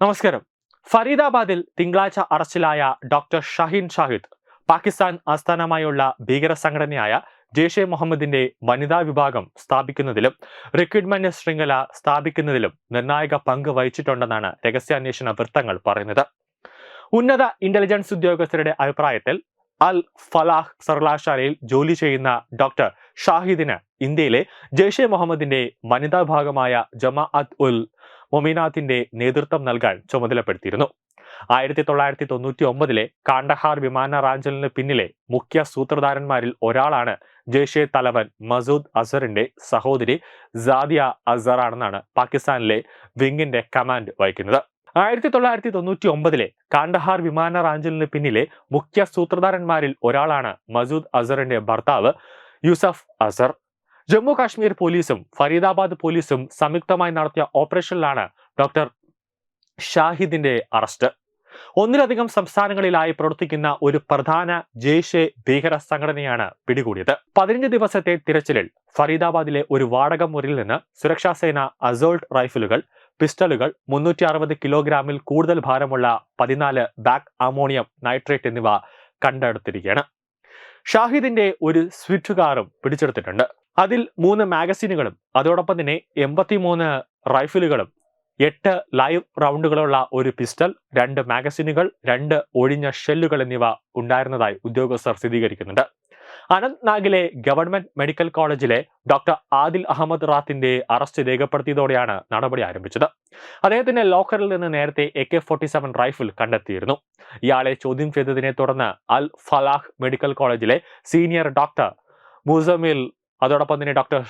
നമസ്കാരം. ഫരീദാബാദിൽ തിങ്കളാഴ്ച അറസ്റ്റിലായ ഡോക്ടർ ഷഹീൻ ഷാഹിദ് പാകിസ്ഥാൻ ആസ്ഥാനമായുള്ള ഭീകര സംഘടനയായ ജെയ്ഷെ മുഹമ്മദിന്റെ വനിതാ വിഭാഗം സ്ഥാപിക്കുന്നതിലും റിക്രൂട്ട്മെന്റ് ശൃംഖല സ്ഥാപിക്കുന്നതിലും നിർണായക പങ്ക് വഹിച്ചിട്ടുണ്ടെന്നാണ് രഹസ്യാന്വേഷണ വൃത്തങ്ങൾ പറയുന്നത്. ഉന്നത ഇന്റലിജൻസ് ഉദ്യോഗസ്ഥരുടെ അഭിപ്രായത്തിൽ അൽ ഫലാഹ് സർവകലാശാലയിൽ ജോലി ചെയ്യുന്ന ഡോക്ടർ ഷാഹിദിന് ഇന്ത്യയിലെ ജെയ്ഷെ മുഹമ്മദിന്റെ വനിതാ ഭാഗമായ ജമാഅത്ത് ഉൽ മൊമിനാത്തിന്റെ നേതൃത്വം നൽകാൻ ചുമതലപ്പെടുത്തിയിരുന്നു. ആയിരത്തി തൊള്ളായിരത്തി തൊണ്ണൂറ്റി ഒമ്പതിലെ കാണ്ടഹാർ വിമാന റാഞ്ചലിന് പിന്നിലെ മുഖ്യ സൂത്രധാരന്മാരിൽ ഒരാളാണ് ജെയ്ഷെ തലവൻ മസൂദ് അസറിന്റെ സഹോദരി സാദിയ അസറാണെന്നാണ് പാകിസ്ഥാനിലെ വിങ്ങിന്റെ കമാൻഡ് വഹിക്കുന്നത്. ആയിരത്തി തൊള്ളായിരത്തി തൊണ്ണൂറ്റി ഒമ്പതിലെ കാണ്ടഹാർ വിമാന റാഞ്ചലിന് പിന്നിലെ മുഖ്യ സൂത്രധാരന്മാരിൽ ഒരാളാണ് മസൂദ് അസറിന്റെ ഭർത്താവ് യൂസഫ് അസർ. ജമ്മു കാശ്മീർ പോലീസും ഫരീദാബാദ് പോലീസും സംയുക്തമായി നടത്തിയ ഓപ്പറേഷനിലാണ് ഡോക്ടർ ഷാഹിദിന്റെ അറസ്റ്റ്. ഒന്നിലധികം സംസ്ഥാനങ്ങളിലായി പ്രവർത്തിക്കുന്ന ഒരു പ്രധാന ജെയ്ഷെ ഭീകര സംഘടനയാണ് പിടികൂടിയത്. പതിനഞ്ച് ദിവസത്തെ തിരച്ചിലിൽ ഫരീദാബാദിലെ ഒരു വാടക മുറിയിൽ നിന്ന് സുരക്ഷാസേന അസോൾട്ട് റൈഫിലുകൾ പിസ്റ്റളുകൾ മുന്നൂറ്റി അറുപത് കിലോഗ്രാമിൽ കൂടുതൽ ഭാരമുള്ള പതിനാല് ബാക്ക് അമോണിയം നൈട്രേറ്റ് എന്നിവ കണ്ടെടുത്തിരിക്കുകയാണ്. ഷാഹിദിന്റെ ഒരു സ്വിഫ്റ്റ് കാറും പിടിച്ചെടുത്തിട്ടുണ്ട്. അതിൽ മൂന്ന് മാഗസീനുകളും അതോടൊപ്പം തന്നെ എൺപത്തിമൂന്ന് റൈഫിലുകളും എട്ട് ലൈവ് റൗണ്ടുകളുള്ള ഒരു പിസ്റ്റൽ രണ്ട് മാഗസീനുകൾ രണ്ട് ഒഴിഞ്ഞ ഷെല്ലുകൾ എന്നിവ ഉണ്ടായിരുന്നതായി ഉദ്യോഗസ്ഥർ സ്ഥിരീകരിക്കുന്നുണ്ട്. അനന്ത്നാഗിലെ government medical college doctor Adil Ahmad റാത്തിന്റെ arrest രേഖപ്പെടുത്തിയതോടെയാണ് നടപടി ആരംഭിച്ചത്. അദ്ദേഹത്തിന്റെ ലോക്കറിൽ നിന്ന് നേരത്തെ A K forty seven rifle കണ്ടെത്തിയിരുന്നു. ഇയാളെ ചോദ്യം ചെയ്തതിനെ തുടർന്ന് അൽ ഫലാഹ് മെഡിക്കൽ കോളേജിലെ സീനിയർ ഡോക്ടർ മുസമിൽ അതോടൊപ്പം തന്നെ ഡോക്ടർ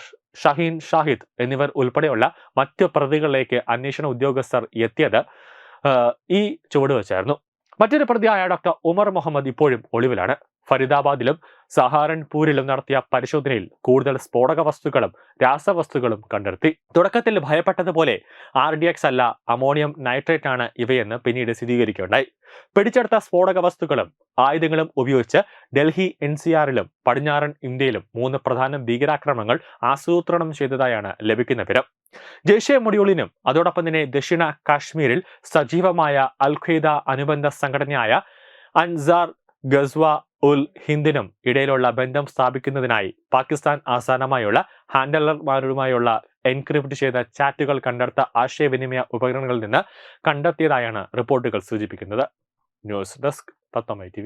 ഷഹീൻ ഷാഹിദ് എന്നിവർ ഉൾപ്പെടെയുള്ള മറ്റ് പ്രതികളിലേക്ക് അന്വേഷണ ഉദ്യോഗസ്ഥർ എത്തിയത് ഈ ചുവട് വെച്ചായിരുന്നു. മറ്റൊരു പ്രതിയായ ഡോക്ടർ ഉമർ മുഹമ്മദ് ഇപ്പോഴും ഒളിവിലാണ്. ഫരീദാബാദിലും സഹാറൻപൂരിലും നടത്തിയ പരിശോധനയിൽ കൂടുതൽ സ്ഫോടക വസ്തുക്കളും രാസവസ്തുക്കളും കണ്ടെത്തി. തുടക്കത്തിൽ ഭയപ്പെട്ടതുപോലെ ആർ ഡി എക്സ് അല്ല അമോണിയം നൈട്രേറ്റ് ആണ് ഇവയെന്ന് പിന്നീട് സ്ഥിരീകരിക്കുകയുണ്ടായി. പിടിച്ചെടുത്ത സ്ഫോടക വസ്തുക്കളും ആയുധങ്ങളും ഉപയോഗിച്ച് ഡൽഹി എൻ സി ആറിലും പടിഞ്ഞാറൻ ഇന്ത്യയിലും മൂന്ന് പ്രധാന ഭീകരാക്രമണങ്ങൾ ആസൂത്രണം ചെയ്തതായാണ് ലഭിക്കുന്ന വിവരം. ജെയ്ഷെ മൊഡ്യൂളിനും അതോടൊപ്പം തന്നെ ദക്ഷിണ കാശ്മീരിൽ സജീവമായ അൽ അനുബന്ധ സംഘടനയായ അൻസാർ ഗസ്വ ഉൽ ഹിന്ദിനും ഇടയിലുള്ള ബന്ധം സ്ഥാപിക്കുന്നതിനായി പാകിസ്ഥാൻ ആസ്ഥാനമായുള്ള ഹാൻഡലർമാരുമായുള്ള എൻക്രിപ്റ്റ് ചെയ്ത ചാറ്റുകൾ കണ്ടെടുത്ത ആശയവിനിമയ ഉപകരണങ്ങളിൽ നിന്ന് കണ്ടെത്തിയതായാണ് റിപ്പോർട്ടുകൾ സൂചിപ്പിക്കുന്നത്. News desk തത്തമൈ T